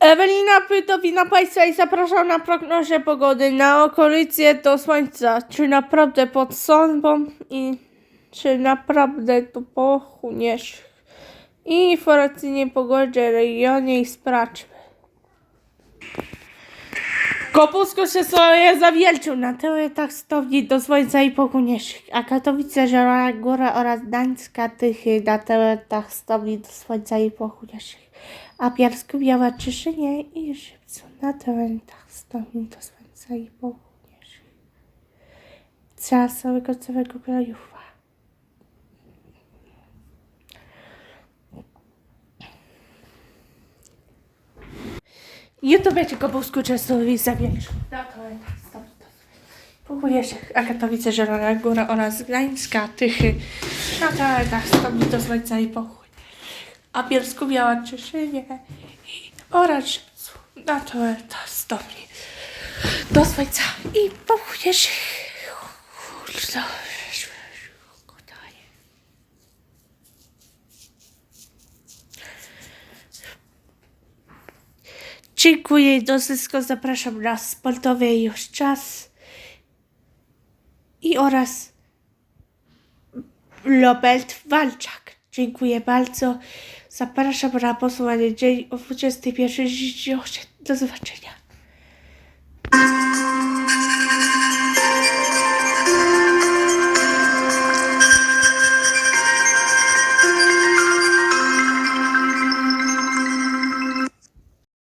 Ewelina Pytowina Państwa i zapraszam na prognozę pogody na okolicy do słońca. Czy naprawdę pod sądbą i czy naprawdę to pochuniesz? I informacyjnie pogodzie regionie i sprawdźmy. Kopusko się sobie zawiercił na teletach stopni do słońca i pochuniesz. A Katowice, Zielona Góra oraz Gdańska Tychy na teletach stopni do słońca i pochuniesz. A Piarsku Biała Czyszynie i Szybcu na teletach stopni do słońca i pochuniesz. Cała całego całego krajówka. YouTube zawiększył. Na teletach stopni do Pochujesz a Katowice, Zielona Góra oraz Gdańska Tychy na teletach stopni do słońca i pochuniesz. A Bielsku Biała Czeszynie i oraz na teletach stopni do słońca i pochuniesz. Kurczę. Dziękuję, do wszystko zapraszam na sportowy już czas i oraz Robert Walczak. Dziękuję bardzo. Zapraszam na posłuchanie dzień o 21.38. Do zobaczenia.